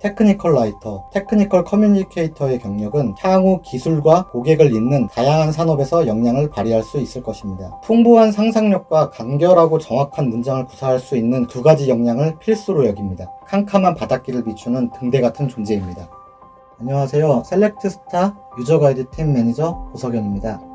테크니컬 라이터, 테크니컬 커뮤니케이터의 경력은 향후 기술과 고객을 잇는 다양한 산업에서 역량을 발휘할 수 있을 것입니다. 풍부한 상상력과 간결하고 정확한 문장을 구사할 수 있는 두 가지 역량을 필수로 여깁니다. 캄캄한 바닷길을 비추는 등대 같은 존재입니다. 안녕하세요. 셀렉트스타 유저 가이드 팀 매니저 고석현입니다.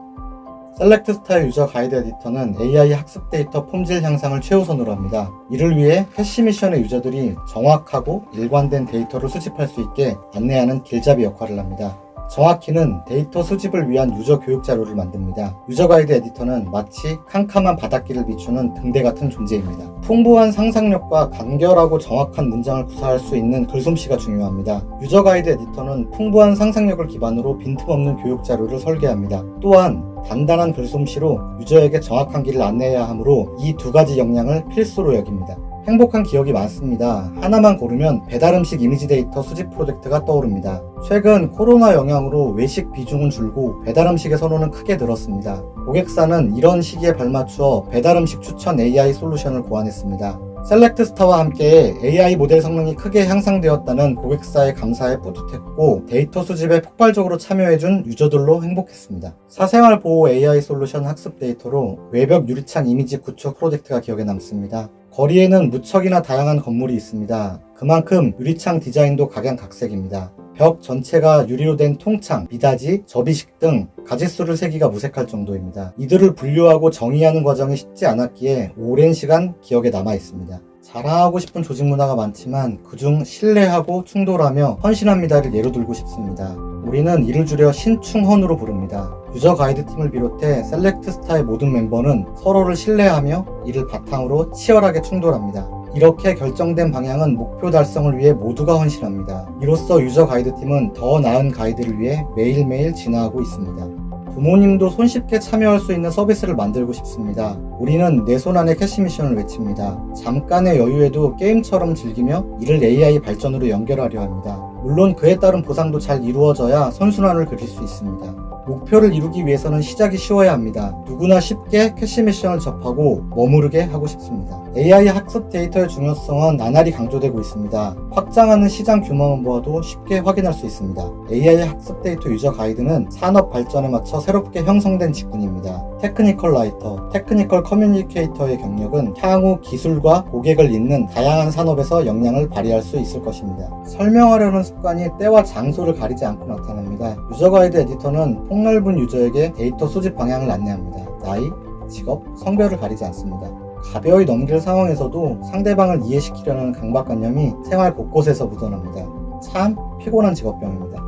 셀렉트 스타의 유저 가이드 에디터는 AI 학습 데이터 폼질 향상을 최우선으로 합니다. 이를 위해 캐시 미션의 유저들이 정확하고 일관된 데이터를 수집할 수 있게 안내하는 길잡이 역할을 합니다. 정확히는 데이터 수집을 위한 유저 교육 자료를 만듭니다. 유저 가이드 에디터는 마치 캄캄한 바닷길을 비추는 등대 같은 존재입니다. 풍부한 상상력과 간결하고 정확한 문장을 구사할 수 있는 글솜씨가 중요합니다. 유저 가이드 에디터는 풍부한 상상력을 기반으로 빈틈없는 교육 자료를 설계합니다. 또한 단단한 글솜씨로 유저에게 정확한 길을 안내해야 하므로 이 두 가지 역량을 필수로 여깁니다. 행복한 기억이 많습니다. 하나만 고르면 배달 음식 이미지 데이터 수집 프로젝트가 떠오릅니다. 최근 코로나 영향으로 외식 비중은 줄고 배달 음식의 선호는 크게 늘었습니다. 고객사는 이런 시기에 발맞추어 배달 음식 추천 AI 솔루션을 고안했습니다. 셀렉트 스타와 함께 AI 모델 성능이 크게 향상되었다는 고객사의 감사에 뿌듯했고 데이터 수집에 폭발적으로 참여해준 유저들로 행복했습니다. 사생활 보호 AI 솔루션 학습 데이터로 외벽 유리창 이미지 구축 프로젝트가 기억에 남습니다. 거리에는 무척이나 다양한 건물이 있습니다. 그만큼 유리창 디자인도 각양각색입니다. 벽 전체가 유리로 된 통창, 미닫이, 접이식 등 가짓수를 세기가 무색할 정도입니다. 이들을 분류하고 정의하는 과정이 쉽지 않았기에 오랜 시간 기억에 남아 있습니다. 자랑하고 싶은 조직 문화가 많지만 그중 신뢰하고 충돌하며 헌신합니다를 예로 들고 싶습니다. 우리는 이를 줄여 신충헌으로 부릅니다. 유저 가이드 팀을 비롯해 셀렉트 스타의 모든 멤버는 서로를 신뢰하며 이를 바탕으로 치열하게 충돌합니다. 이렇게 결정된 방향은 목표 달성을 위해 모두가 헌신합니다. 이로써 유저 가이드 팀은 더 나은 가이드를 위해 매일매일 진화하고 있습니다. 부모님도 손쉽게 참여할 수 있는 서비스를 만들고 싶습니다. 우리는 내 손 안에 캐시 미션을 외칩니다. 잠깐의 여유에도 게임처럼 즐기며 이를 AI 발전으로 연결하려 합니다. 물론 그에 따른 보상도 잘 이루어져야 선순환을 그릴 수 있습니다. 목표를 이루기 위해서는 시작이 쉬워야 합니다. 누구나 쉽게 캐시 미션을 접하고 머무르게 하고 싶습니다. AI 학습 데이터의 중요성은 나날이 강조되고 있습니다. 확장하는 시장 규모만 보아도 쉽게 확인할 수 있습니다. AI 학습 데이터 유저 가이드는 산업 발전에 맞춰 새롭게 형성된 직군입니다. 테크니컬 라이터, 테크니컬 커뮤니케이터의 경력은 향후 기술과 고객을 잇는 다양한 산업에서 역량을 발휘할 수 있을 것입니다. 설명하려는 습관이 때와 장소를 가리지 않고 나타납니다. 유저 가이드 에디터는 폭넓은 유저에게 데이터 수집 방향을 안내합니다. 나이, 직업, 성별을 가리지 않습니다. 가벼이 넘길 상황에서도 상대방을 이해시키려는 강박관념이 생활 곳곳에서 묻어납니다. 참 피곤한 직업병입니다.